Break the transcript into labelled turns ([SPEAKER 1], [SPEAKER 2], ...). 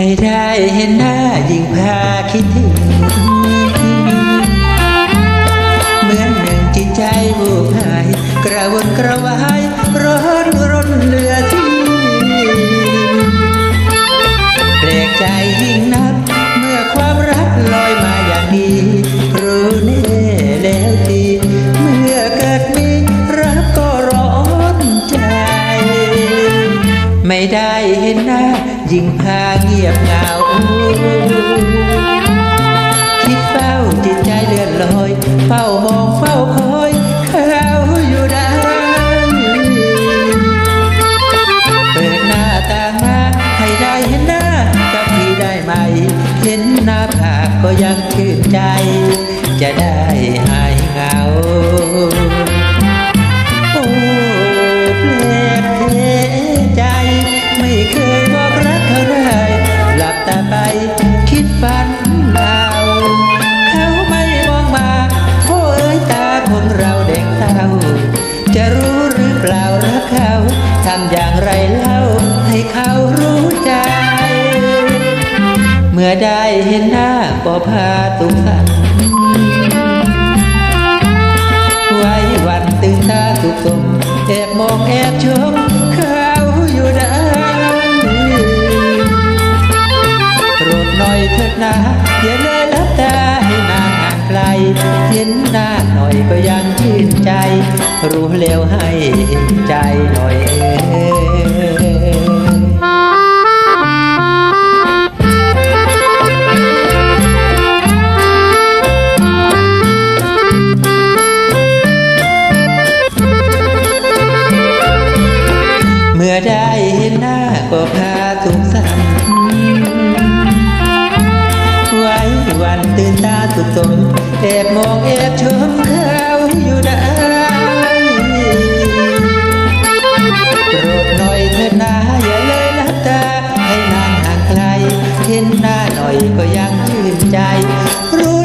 [SPEAKER 1] ไม่ได้เห็นหน้ายิ่งพาคิดถึง เหมือนหนึ่งจิตใจบูบหาย กระวนกระวายร้อนรนเหลือที่แปลกใจยิ่งนัก เมื่อความรักลอยมาอย่างนี้ ไม่ได้เห็นหน้า ยิ่งพาเงียบเหงา คิดเฝ้าจิตใจเลื่อนลอย เฝ้ามองเฝ้าคอยเขาอยู่ได้เปิดหน้าต่างมาให้ได้เห็นหน้ากับพี่ได้ไหม เห็นหน้าผากก็ยังชื่นใจ จะได้หายเหงา หรือเปล่ารักเขาทำอย่างไรเล่าให้เขารู้ใจ เมื่อได้เห็นหน้าก็พาตุกสันไว้วันตื่นตาสุขสมแอบมองแอบชมเขาอยู่ได้โปรดหน่อยเถิดนะอย่าเลยลับตาให้นางห่างไกล ห็นหน้าหน่อยก็ยังชื่นใจ รู้แล้วให้ใจหน่อยเอยเมื่อได้เห็นหน้าก็พาสุขสันต์ไว้วันตื่นตา สมแอบมองแอบชมเขาอยู่ได้โปรดหน่อยเถิดนาอย่าเลยลับตาให้นานห่างไกลเห็นหน้าหน่อยก็ยังชื่นใจรู้